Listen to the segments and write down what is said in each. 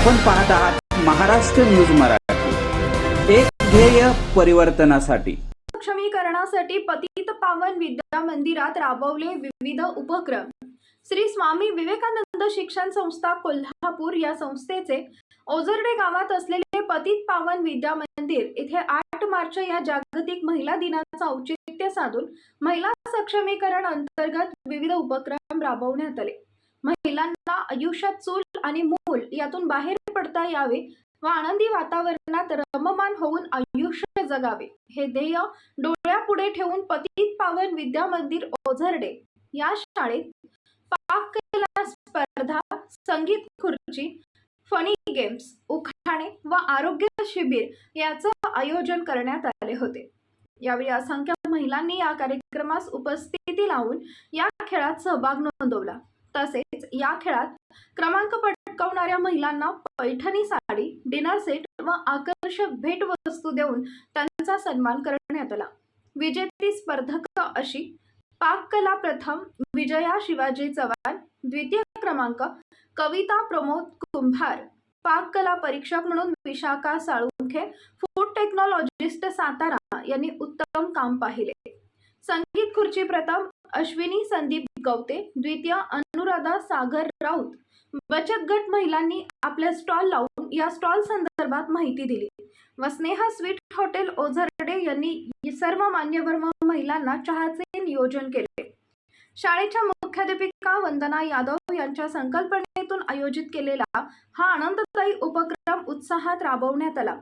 आपण पाहत आहात महाराष्ट्र न्यूज मराठी. एक ध्येय परिवर्तनासाठी. सक्षमीकरणासाठी पतित पावन विद्या मंदिरात राबवले विविध उपक्रम. श्री स्वामी विवेकानंद शिक्षण संस्था कोल्हापूर या संस्थेचे ओझरडे गावात असलेले पतित पावन विद्या मंदिर येथे आठ मार्च या जागतिक महिला दिनाचं औचित्य साधून महिला सक्षमीकरण अंतर्गत विविध उपक्रम राबवण्यात आले. महिलांना आयुष्यात चूल आणि मूल यातून बाहेर पडता यावे व आनंदी वातावरणात रममान होऊन आयुष्य जगावे. हे ध्येय डोळ्यापुढे ठेवून पतित पावन विद्या मंदिर ओझरडे या शाळेत पाककला स्पर्धा संगीत खुर्ची फनी गेम्स उखाणे व आरोग्य शिबिर याचं आयोजन करण्यात आले होते. यावेळी असंख्य महिलांनी या कार्यक्रमास उपस्थिती लावून या खेळात सहभाग नोंदवला. तसेच या खेळात क्रमांक पटकावणाऱ्या महिलांना पैठणी साडी डिनर सेट व आकर्षक भेटवस्तू देऊन त्यांचा सन्मान करण्यात आला. विजेती स्पर्धक अशी पाककला प्रथम विजया शिवाजी चव्हाण द्वितीय क्रमांक कविता प्रमोद कुंभार पाककला परीक्षक म्हणून विशाखा साळुंखे फूड टेक्नॉलॉजिस्ट सातारा यांनी उत्तम काम पाहिले. संगीत खुर्ची प्रथम अश्विनी संदीप गवते द्वितीय अनुराधा सागर राऊत. बचत गट महिलांनी आपल्या स्टॉल लावून या स्टॉल संदर्भात माहिती दिली. व स्नेहा स्वीट हॉटेल ओझरडे यांनी सर्व मान्यवर व महिलांना चहाचे नियोजन केले. शाळेच्या मुख्याध्यापिका वंदना यादव यांच्या संकल्पनेतून आयोजित केलेला हा आनंददायी उपक्रम उत्साहात राबवण्यात आला.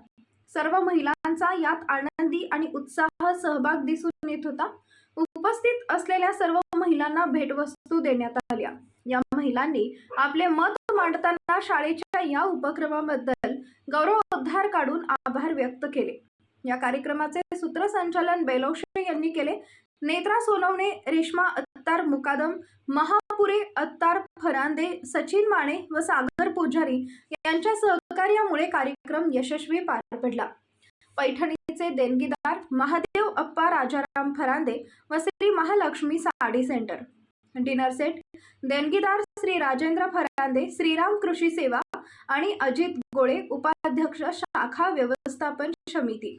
सर्व महिलांचा यात आनंदी आणि उत्साह सहभाग दिसून येत होता. उपस्थित असलेल्या सर्व महिलांना भेटवस्तू देण्यात आल्या. या महिलांनी आपले मत मांडताना शाळेच्या या उपक्रमाबद्दल गौरवोद्धार काढून आभार व्यक्त केले. या कार्यक्रमाचे सूत्रसंचालन बेलोशे यांनी केले. नेत्रा सोनवणे रेश्मा अत्तार मुकादम महापुरे अत्तार फरांदे सचिन माने व सागर पुजारी यांच्या सहकार्यामुळे कार्यक्रम यशस्वी पार पडला. पैठणीचे देणगीदार महादेव अप्पा राजाराम फरांदे व Shri Mahalakshmi sari centre. Dinner set देणगीदार Shri Rajendra Farande Shriram कृषी सेवा आणि अजित गोळे उपाध्यक्ष शाखा व्यवस्थापन समिती.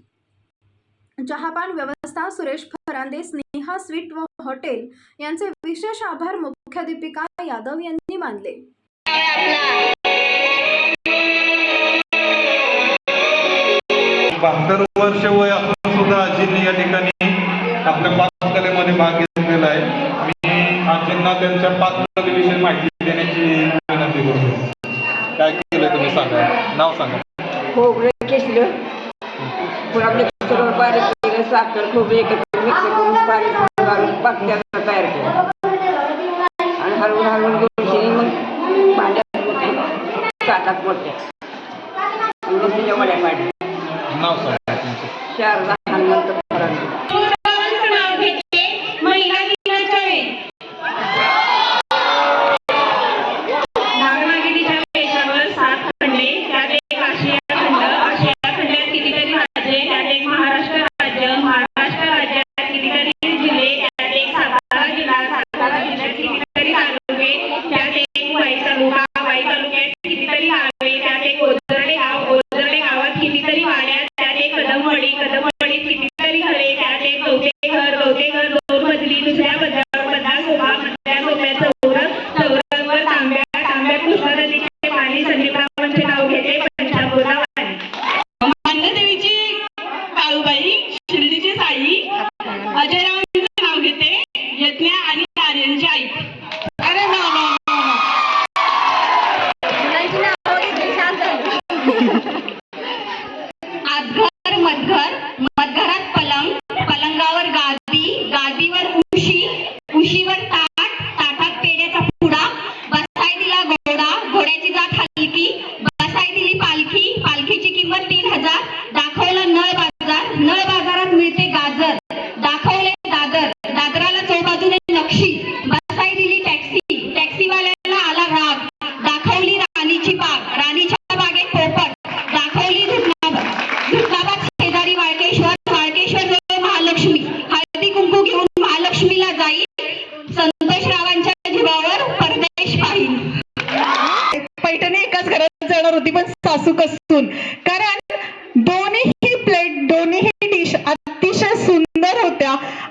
चहापान व्यवस्था सुरेश फरांदे स्नेहा स्वीट व हॉटेल यांचे विशेष आभार मुख्याध्यापिका यादव यांनी मानले. बहात्तर वर्ष वय असून सुद्धा आजींनी या ठिकाणी आपल्या पाककलेमध्ये भाग घेतलेला आहे. मी आजींना त्यांच्या पाककलेविषयी माहिती देण्याची विनंती करतो. काय केलं तुम्ही सांगा? नाव सांगा. पुन्हा मिक्सरवर बारीक केलं साखर खोबरं एकत्र मिक्स करून बारीक घालून पाकळ्या तयार केलं. आणि हलवून हलवून गोष्टी मग भांड्यात ताटात मोठ्या तिच्या वड्या पाडल्या. शारदा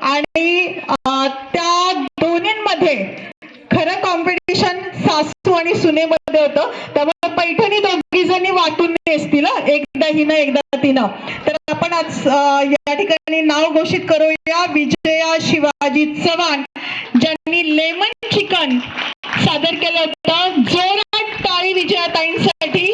आणि त्या दोन्हीमध्ये खरं कॉम्पिटिशन सासू आणि सुनेमध्ये होतं. त्यामुळे पैठणी दोघी जणी वाटून नेसतील एकदा हिनं एकदा तिनं. तर आपण आज या ठिकाणी नाव घोषित करूया. विजया शिवाजी चव्हाण ज्यांनी लेमन चिकन सादर केलं होतं. जोरात टाळी विजयाताईंसाठी.